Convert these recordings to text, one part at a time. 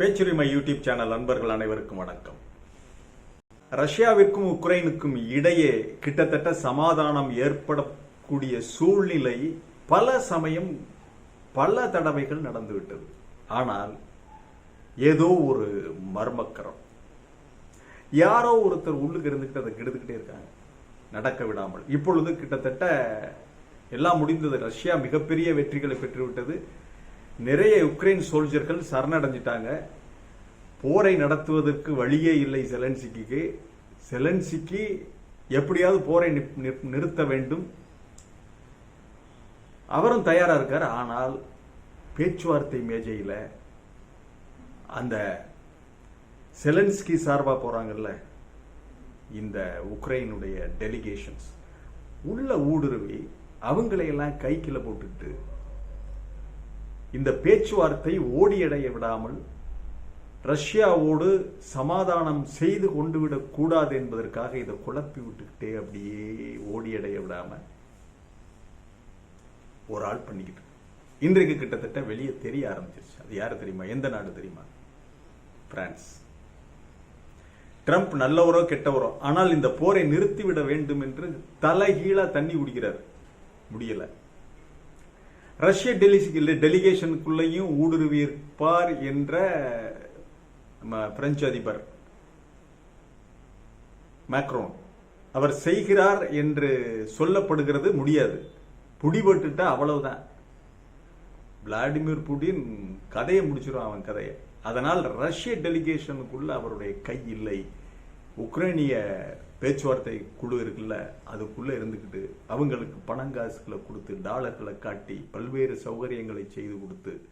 பேச்சுரிமை YouTube channel நண்பர்கள் அனைவருக்கும் வணக்கம். ரஷ்யாவிற்கும் உக்ரைனுக்கும் இடையே கிட்டத்தட்ட சமாதானம் ஏற்படக்கூடிய சூழ்நிலை பல சமயம் பல தடவைகள் நடந்துவிட்டது. ஆனால் ஏதோ ஒரு மர்மக்கரம். யாரோ ஒருத்தர் உள்ளுக்கு இருந்துகிட்டு அதை கெடுத்துக்கிட்டே இருக்காங்க. நடக்க விடாமல். இப்பொழுது கிட்டத்தட்ட எல்லாம் முடிந்தது. ரஷ்யா மிகப்பெரிய வெற்றிகளை பெற்றுவிட்டது. நிறைய உக்ரைன் சோல்ஜர்கள் சரணடைஞ்சிட்டாங்க. போரை நடத்துவதற்கு வழியே இல்லை செலன்சிக்கு செலன்சிக்கு எப்படியாவது போரை நிறுத்த வேண்டும். அவரும் தயாராக இருக்கார். ஆனால் பேச்சுவார்த்தை மேஜையில் அந்த செலன்ஸ்கி சார்பாக போகிறாங்கல்ல இந்த உக்ரைனுடைய டெலிகேஷன்ஸ் உள்ள ஊடுருவி அவங்களையெல்லாம் கைக்கில் போட்டுட்டு இந்த பேச்சுவார்த்தை ஓடியடைய விடாமல் ரஷ்யாவோடு சமாதானம் செய்து கொண்டு விடக்கூடாது என்பதற்காக இதை குழப்பி விட்டுக்கிட்டே அப்படியே ஓடியடைய விடாம ஒரு ஆள் பண்ணிக்கிட்டு இன்றைக்கு கிட்டத்தட்ட வெளியே தெரிய ஆரம்பிச்சிருச்சு. அது யாரு தெரியுமா? எந்த நாடு தெரியுமா? பிரான்ஸ். ட்ரம்ப் நல்லவரோ கெட்டவரோ ஆனால் இந்த போரை நிறுத்திவிட வேண்டும் என்று தலைகீழா தண்ணி குடிக்கிறார். முடியல. ரஷ்ய டெலி டெலிகேஷனுக்குள்ளேயும் ஊடுருவியிருப்பார் என்ற நம்ம பிரெஞ்சு அதிபர் மேக்ரோன். அவர் செய்கிறார் என்று சொல்லப்படுகிறது முடியாது. புடிபட்டுட்டா அவ்வளவுதான். விளாடிமிர் புடின் கதையை முடிச்சிடும் அவன் கதையை. அதனால் ரஷ்ய டெலிகேஷனுக்குள்ள அவருடைய கை இல்லை. உக்ரைனிய பேச்சுவார்த்தை குழு இருக்குல்ல அதுக்குள்ள இருந்துக்கிட்டு அவங்களுக்கு பணங்காசுகளை கொடுத்து டாலர்களை காட்டி பல்வேறு சௌகரியங்களை செய்து கொடுத்து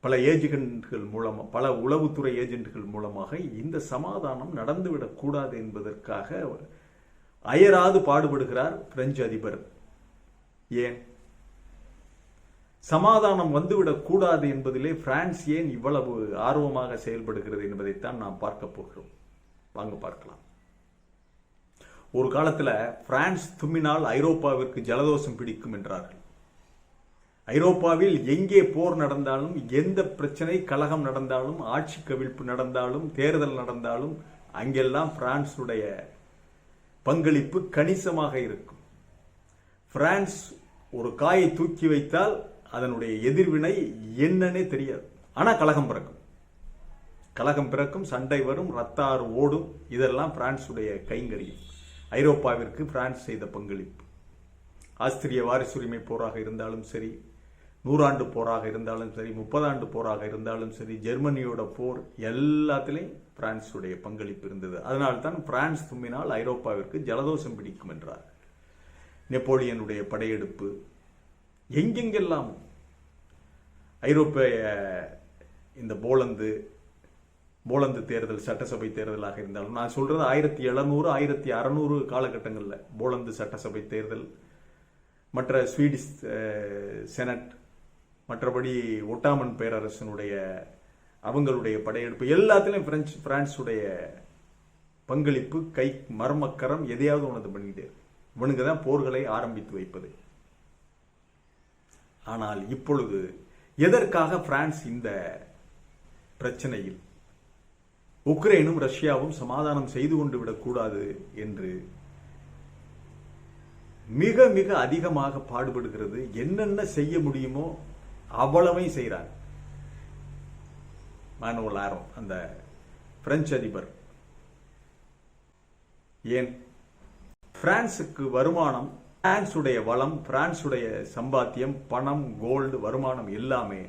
பல ஏஜென்ட்கள் மூலமாக பல உளவுத்துறை ஏஜென்ட்கள் மூலமாக இந்த சமாதானம் நடந்துவிடக்கூடாது என்பதற்காக அயராது பாடுபடுகிறார் பிரெஞ்சு அதிபர். ஏன்? சமாதானம் வந்துவிடக்கூடாது என்பதிலே பிரான்ஸ் ஏன் இவ்வளவு ஆர்வமாக செயல்படுகிறது என்பதைத்தான் நாம் பார்க்க போகிறோம். வாங்க பார்க்கலாம். ஒரு காலத்தில் பிரான்ஸ் தும்மினால் ஐரோப்பாவிற்கு ஜலதோஷம் பிடிக்கும் என்றார்கள். ஐரோப்பாவில் எங்கே போர் நடந்தாலும் எந்த பிரச்சனை கலகம் நடந்தாலும் ஆட்சி கவிழ்ப்பு நடந்தாலும் தேர்தல் நடந்தாலும் அங்கெல்லாம் பிரான்ஸுடைய பங்களிப்பு கணிசமாக இருக்கும். பிரான்ஸ் ஒரு காயை தூக்கி வைத்தால் அதனுடைய எதிர்வினை என்னன்னே தெரியாது. ஆனால் கலகம் பிறக்கும். கலகம் பிறக்கும் சண்டை வரும் ரத்தாறு ஓடும் இதெல்லாம் பிரான்ஸுடைய கைங்கரியம். ஐரோப்பாவிற்கு பிரான்ஸ் செய்த பங்களிப்பு. ஆஸ்திரிய வாரிசுரிமை போராக இருந்தாலும் சரி நூறாண்டு போராக இருந்தாலும் சரி முப்பதாண்டு போராக இருந்தாலும் சரி ஜெர்மனியோட போர் எல்லாத்திலையும் பிரான்ஸுடைய பங்களிப்பு இருந்தது. அதனால்தான் பிரான்ஸ் தும்பினால் ஐரோப்பாவிற்கு ஜலதோஷம் பிடிக்கும் என்றார். நெப்போலியனுடைய படையெடுப்பு எங்கெங்கெல்லாம் ஐரோப்பிய இந்த போலந்து போலந்து தேர்தல் சட்டசபை தேர்தலாக இருந்தாலும் நான் சொல்றது ஆயிரத்தி எழுநூறு ஆயிரத்தி அறநூறு காலகட்டங்களில் போலந்து சட்டசபை தேர்தல் மற்ற ஸ்வீடிஷ் செனட் மற்றபடி ஒட்டாமன் பேரரசனுடைய அவங்களுடைய படையெடுப்பு எல்லாத்திலையும் பிரெஞ்சு பிரான்ஸுடைய பங்களிப்பு கை மர்மக்கரம் எதையாவது உனது பண்ணிக்கிட்டே இவனுங்க தான் போர்களை ஆரம்பித்து வைப்பது. ஆனால் இப்பொழுது எதற்காக பிரான்ஸ் இந்த பிரச்சனையில்? உக்ரைனும் ரஷ்யாவும் சமாதானம் செய்து கொண்டு விடக்கூடாது என்று மிக மிக அதிகமாக பாடுபடுகிறது. என்னென்ன செய்ய முடியுமோ அவ்வளவையும் செய்கிறாங்க மானுவல் ஆரம் அந்த பிரெஞ்சு அதிபர். ஏன்? பிரான்சுக்கு வருமானம் பிரான்சுடைய வளம் பிரான்சுடைய சம்பாத்தியம் பணம் கோல்டு வருமானம் எல்லாமே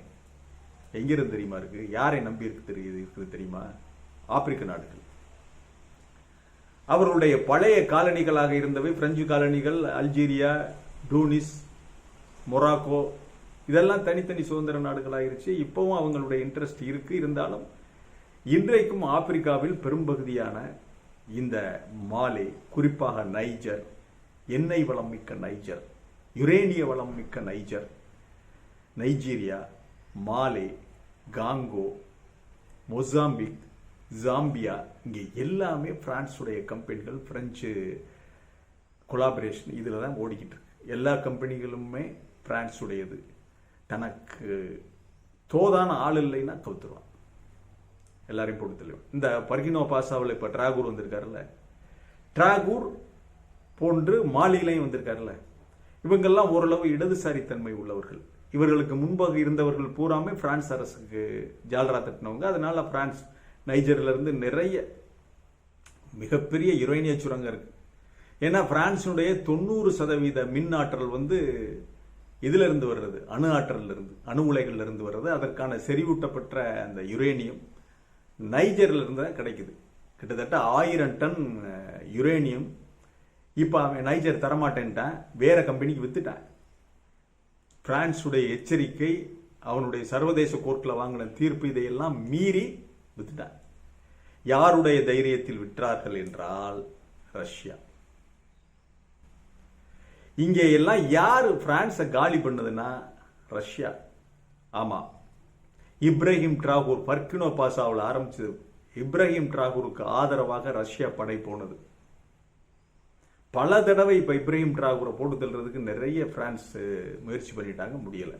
எங்கிருந்து தெரியுமா இருக்கு? யாரை நம்பி இருக்கு தெரியுது இருக்குது தெரியுமா? ஆப்பிரிக்க நாடுகள். அவர்களுடைய பழைய காலனிகளாக இருந்தவை பிரெஞ்சு காலனிகள் அல்ஜீரியா டூனிஸ் மொராக்கோ இதெல்லாம் தனித்தனி சுதந்திர நாடுகளாகிருச்சு இப்பவும் அவங்களுடைய இன்ட்ரெஸ்ட் இருக்கு. இருந்தாலும் இன்றைக்கும் ஆப்பிரிக்காவில் பெரும்பகுதியான இந்த மாலே குறிப்பாக நைஜர் எண்ணெய் வளம் மிக்க நைஜர் யுரேனிய வளம் மிக்க Niger Nigeria Mali Congo Mozambique Zambia இங்கே எல்லாமே பிரான்ஸுடைய கம்பெனிகள் பிரெஞ்சு கொலாபரேஷன் இதில் தான் ஓடிக்கிட்டு இருக்கு. எல்லா கம்பெனிகளுமே பிரான்ஸுடையது தனக்கு தோதான ஆள் இல்லைன்னா கவுத்துருவான் எல்லாரையும் போட்டு தள்ளுவேன் இந்த பர்கினோ பாசாவில் இப்போ டிராகூர் வந்திருக்காருல்ல? டிராகூர் போன்று மாலிலையும் வந்திருக்காருல்ல? இவங்கெல்லாம் ஓரளவு இடதுசாரித்தன்மை உள்ளவர்கள். இவர்களுக்கு முன்பாக இருந்தவர்கள் பூராமே பிரான்ஸ் அரசுக்கு ஜால்ரா தட்டினவங்க. அதனால பிரான்ஸ் நைஜர்லேருந்து நிறைய மிகப்பெரிய யுரேனிய சுரங்கம் இருக்குது ஏன்னா பிரான்ஸினுடைய தொண்ணூறு சதவீத மின் ஆற்றல் வந்து இதிலிருந்து வர்றது அணு ஆற்றல்ல இருந்து அணு உலைகள்லேருந்து வர்றது. அதற்கான செறிவூட்டப்பட்ட அந்த யுரேனியம் நைஜர்லேருந்து தான் கிடைக்குது. கிட்டத்தட்ட ஆயிரம் டன் யுரேனியம். இப்போ அவன் நைஜர் தரமாட்டேன்ட்டான். வேற கம்பெனிக்கு வித்துட்டான். பிரான்ஸுடைய எச்சரிக்கை அவனுடைய சர்வதேச கோர்ட்டில் வாங்கின தீர்ப்பு இதையெல்லாம் மீறி வித்துட்டார் யாருடைய தைரியத்தில் விற்றார்கள் என்றால் ரஷ்யா. இங்கே எல்லாம் யார் பிரான்ஸை காலி பண்ணதுன்னா ரஷ்யா. ஆமா. இப்ராஹிம் டிராகூர் பர்கினோ பாசாவில் ஆரம்பிச்சது. இப்ராஹிம் டிராகூருக்கு ஆதரவாக ரஷ்யா படை போனது. பல தடவை இப்போ இப்ராஹிம் டிராகூரை போட்டு தள்ளுறதுக்கு நிறைய பிரான்ஸ் முயற்சி பண்ணிட்டாங்க முடியலை.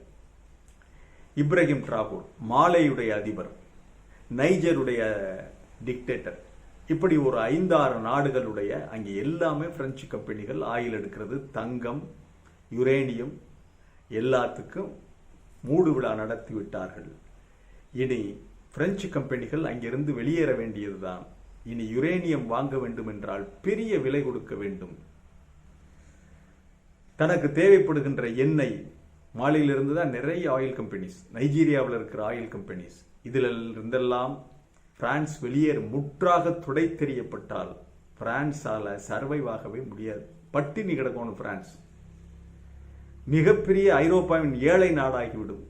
இப்ராஹிம் டிராகூர் மாலையுடைய அதிபர். நைஜருடைய டிக்டேட்டர் இப்படி ஒரு ஐந்தாறு நாடுகளுடைய அங்கே எல்லாமே பிரெஞ்சு கம்பெனிகள் ஆயில் எடுக்கிறது. தங்கம் யுரேனியம் எல்லாத்துக்கும் மூடு விழா நடத்தி விட்டார்கள். இனி பிரெஞ்சு கம்பெனிகள் அங்கிருந்து வெளியேற வேண்டியதுதான். இனி யுரேனியம் வாங்க வேண்டும் என்றால் பெரிய விலை கொடுக்க வேண்டும். தனக்கு தேவைப்படுகின்ற எண்ணெய் மாலையிலிருந்து தான் நிறைய ஆயில் கம்பெனிஸ் நைஜீரியாவில் இருக்கிற ஆயில் கம்பெனிஸ் இதில் இருந்தெல்லாம் பிரான்ஸ் வெளியேற முற்றாக துடை தெரியப்பட்டால் பிரான்ஸால சர்வைவ் ஆகவே முடியாது. பட்டினி கிடக்கணும் பிரான்ஸ். மிகப்பெரிய ஐரோப்பாவின் ஏழை நாடாகிவிடும்.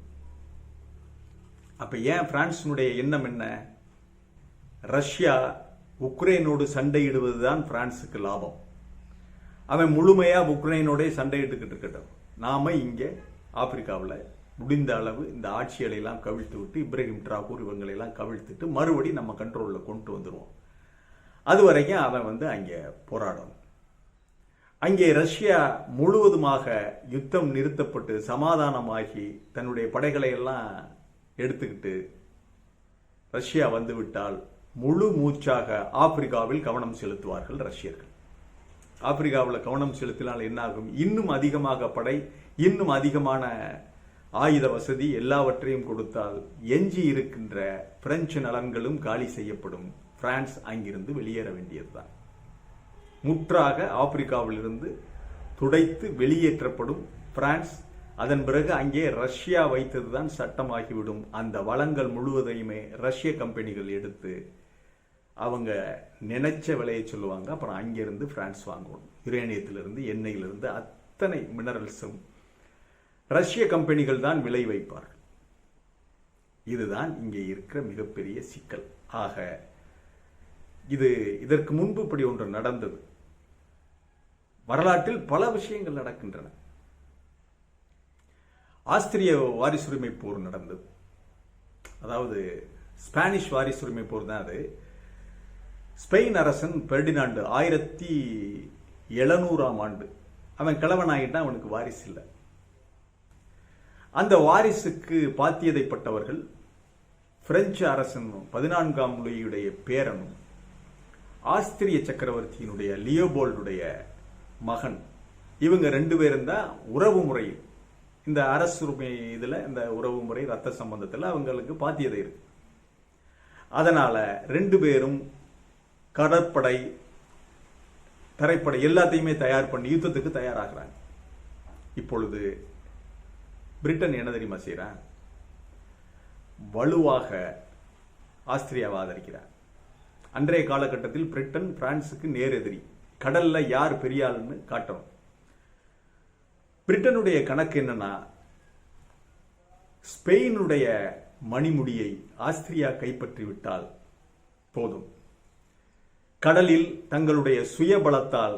அப்ப ஏன் பிரான்ஸினுடைய எண்ணம் என்ன? ரஷ்யா உக்ரைனோடு சண்டையிடுவது தான் பிரான்ஸுக்கு லாபம். அவன் முழுமையா உக்ரைனோட சண்டையிட்டுக்கிட்டு இருக்கட்டும். நாம இங்கே ஆப்பிரிக்காவில் முடிந்த அளவு இந்த ஆட்சிகளை எல்லாம் கவிழ்த்து விட்டு இப்ராஹிம் டிராகூர் இவங்களையெல்லாம் கவிழ்த்துட்டு மறுபடி நம்ம கண்ட்ரோலில் கொண்டு வந்துடுவோம் அது வரைக்கும் அவன் வந்து அங்கே போராடணும் அங்கே ரஷ்யா முழுவதுமாக யுத்தம் நிறுத்தப்பட்டு சமாதானமாகி தன்னுடைய படைகளை எல்லாம் எடுத்துக்கிட்டு ரஷ்யா வந்துவிட்டால் முழு மூச்சாக ஆப்பிரிக்காவில் கவனம் செலுத்துவார்கள் ரஷ்யர்கள். ஆப்பிரிக்காவில் கவனம் செலுத்தினால் என்னாகும்? இன்னும் அதிகமாக படை இன்னும் அதிகமான ஆயுத வசதி எல்லாவற்றையும் கொடுத்தால் எஞ்சி இருக்கின்ற பிரெஞ்சு நலன்களும் காலி செய்யப்படும். பிரான்ஸ் அங்கிருந்து வெளியேற வேண்டியதுதான். முற்றாக ஆப்பிரிக்காவிலிருந்து துடைத்து வெளியேற்றப்படும் பிரான்ஸ் அதன் பிறகு அங்கே ரஷ்யா வைத்ததுதான் சட்டமாகிவிடும். அந்த வளங்கள் முழுவதையுமே ரஷ்ய கம்பெனிகள் எடுத்து அவங்க நினைச்ச விலையை சொல்லுவாங்க. அப்புறம் அங்கிருந்து பிரான்ஸ் வாங்குவோம் யுரேனியத்திலிருந்து எண்ணெயிலிருந்து அத்தனை மினரல்ஸும் ரஷ்ய கம்பெனிகள் தான் விலை வைப்பார்கள். இதுதான் இங்கே இருக்கிற மிகப்பெரிய சிக்கல். ஆக இது இதற்கு முன்பு இப்படி ஒன்று நடந்தது. வரலாற்றில் பல விஷயங்கள் நடக்கின்றன. ஆஸ்திரிய வாரிசுரிமை போர் நடந்தது. அதாவது ஸ்பானிஷ் வாரிசுரிமை போர் தான் அது. ஸ்பெயின் அரசன் பெர்டினாண்டு ஆயிரத்தி எழுநூறாம் ஆண்டு. அவன் கிழவன் ஆகிட்டான் அவனுக்கு வாரிசு இல்லை. அந்த வாரிசுக்கு பாத்தியதைப்பட்டவர்கள் பிரெஞ்சு அரசனும் பதினான்காம் லூயியுடைய பேரனும் ஆஸ்திரிய சக்கரவர்த்தியினுடைய லியோபோல்டுடைய மகன். இவங்க ரெண்டு பேரும் தான் உறவு முறையில் இந்த அரசுரிமை இதில் இந்த உறவு முறை ரத்த சம்பந்தத்தில் அவங்களுக்கு பாத்தியதை இருக்கு. அதனால் ரெண்டு பேரும் கடற்படை தரைப்படை எல்லாத்தையுமே தயார் பண்ணி யுத்தத்துக்கு தயாராகிறாங்க. இப்பொழுது பிரிட்டன் என்ன தெரியுமா செய்கிறேன் வலுவாக ஆஸ்திரியாவை ஆதரிக்கிறார். அன்றைய காலகட்டத்தில் பிரிட்டன் பிரான்ஸுக்கு நேர் எதிரி. கடல்ல யார் பெரியாள்னு காட்டுறோம். காட்டணும் பிரிட்டனுடைய கணக்கு என்னன்னா ஸ்பெயினுடைய மணிமுடியை ஆஸ்திரியா கைப்பற்றி விட்டால் போதும். கடலில் தங்களுடைய சுயபலத்தால்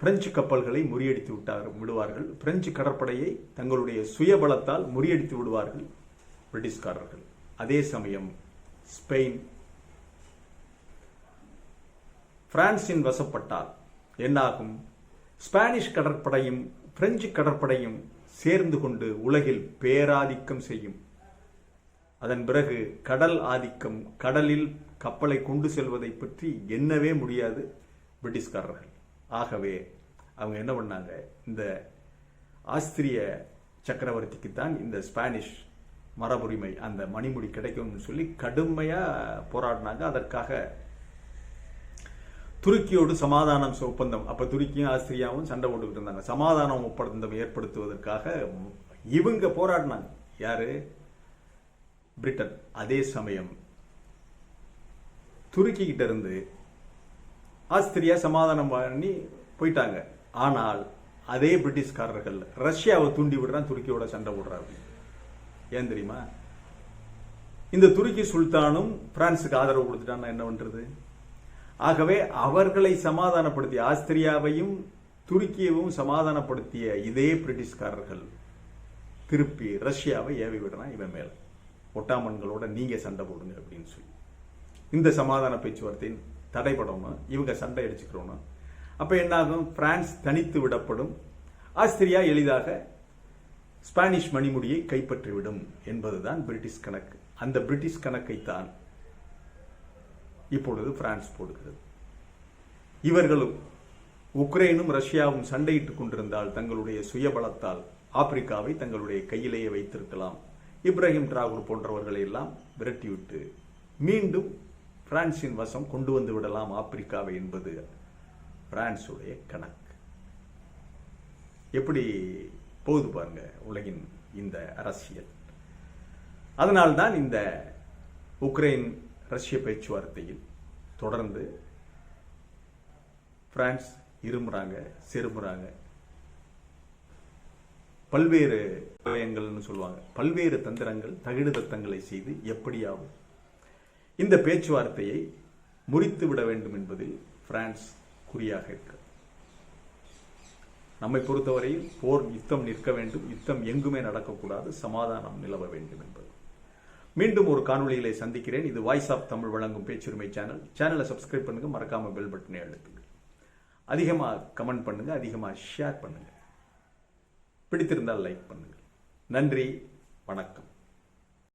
பிரெஞ்சு கப்பல்களை முறியடித்து விட்டார் விடுவார்கள். பிரெஞ்சு கடற்படையை தங்களுடைய சுயபலத்தால் முறியடித்து விடுவார்கள் பிரிட்டிஷ்காரர்கள். அதே சமயம் ஸ்பெயின் பிரான்சின் வசப்பட்டால் என்னாகும்? ஸ்பானிஷ் கடற்படையும் பிரெஞ்சு கடற்படையும் சேர்ந்து கொண்டு உலகில் பேராதிக்கம் செய்யும். அதன் பிறகு கடல் ஆதிக்கம் கடலில் கப்பலை கொண்டு செல்வதை பற்றி எண்ணவே முடியாது பிரிட்டிஷ்காரர்கள். ஆகவே அவங்க என்ன பண்ணாங்க? இந்த ஆஸ்திரிய சக்கரவர்த்திக்கு தான் இந்த ஸ்பானிஷ் மரபுரிமை அந்த மணிமுடி கிடைக்கும்னு சொல்லி கடுமையாக போராடினாங்க. அதற்காக துருக்கியோடு சமாதானம் ஒப்பந்தம். அப்போ துருக்கியும் ஆஸ்திரியாவும் சண்டை போட்டுக்கிட்டு இருந்தாங்க. சமாதானம் ஒப்பந்தம் ஏற்படுத்துவதற்காக இவங்க போராடினாங்க. யாரு? பிரிட்டன். அதே சமயம் துருக்கி கிட்ட இருந்து ஆஸ்திரியா சமாதானம் பண்ணி போயிட்டாங்க. ஆனால் அதே பிரிட்டிஷ்காரர்கள் ரஷ்யாவை தூண்டி விடுறான் துருக்கியோட சண்டை போடுறாரு ஏன் தெரியுமா? இந்த துருக்கி சுல்தானும் பிரான்ஸுக்கு ஆதரவு கொடுத்துட்டான்னா என்ன பண்றது? ஆகவே அவர்களை சமாதானப்படுத்திய ஆஸ்திரியாவையும் துருக்கியவும் சமாதானப்படுத்திய இதே பிரிட்டிஷ்காரர்கள் திருப்பி ரஷ்யாவை ஏவி விடுறான் இவன் மேல. ஒட்டாமன்களோட நீங்க சண்டை போடுங்க அப்படின்னு சொல்லி. இந்த சமாதான பேச்சுவார்த்தையின் தடைபடணும் இவங்க சண்டை அடிச்சுக்கிறோம் அப்போ என்னாகும்? பிரான்ஸ் தனித்து விடப்படும். ஆஸ்திரியா எளிதாக ஸ்பானிஷ் மணிமுடியை கைப்பற்றிவிடும் என்பதுதான் பிரிட்டிஷ் கணக்கு. அந்த பிரிட்டிஷ் கணக்கை தான் இப்பொழுது பிரான்ஸ் போடுகிறது. இவர்களும் உக்ரைனும் ரஷ்யாவும் சண்டையிட்டுக் கொண்டிருந்தால் தங்களுடைய சுயபலத்தால் ஆப்பிரிக்காவை தங்களுடைய கையிலேயே வைத்திருக்கலாம். இப்ராஹிம் டிராகூர் போன்றவர்களை எல்லாம் விரட்டிவிட்டு மீண்டும் பிரான்சின் வசம் கொண்டு வந்து விடலாம் ஆப்பிரிக்காவை என்பது பிரான்சுடைய கணக்கு. எப்படி போகுது பாருங்க உலகின் இந்த அரசியல். அதனால்தான் இந்த உக்ரைன் ரஷ்ய பேச்சுவார்த்தையில் தொடர்ந்து பிரான்ஸ் இருமுறாங்க செருமுறாங்க. பல்வேறு விடயங்கள்னு சொல்லுவாங்க. பல்வேறு தந்திரங்கள் தகிடு தத்தங்களை செய்து எப்படியாவது இந்த பேச்சுவார்த்தையை முறித்து விட வேண்டும் என்பதில் பிரான்ஸ் குறியாக இருக்கிறது நம்மை பொறுத்தவரையில் போர் யுத்தம் நிற்க வேண்டும் யுத்தம் எங்குமே நடக்கக்கூடாது சமாதானம் நிலவ வேண்டும் என்பது. மீண்டும் ஒரு காணொளியிலே சந்திக்கிறேன். இது வாய்ஸ் ஆஃப் தமிழ் வழங்கும் பேச்சுரிமை சேனல். சேனலை சப்ஸ்கிரைப் பண்ணுங்க மறக்காம பெல் பட்டனை அழுத்துங்க. அதிகமாக கமெண்ட் பண்ணுங்க அதிகமாக ஷேர் பண்ணுங்க. பிடித்திருந்தால் லைக் பண்ணுங்க. நன்றி வணக்கம்.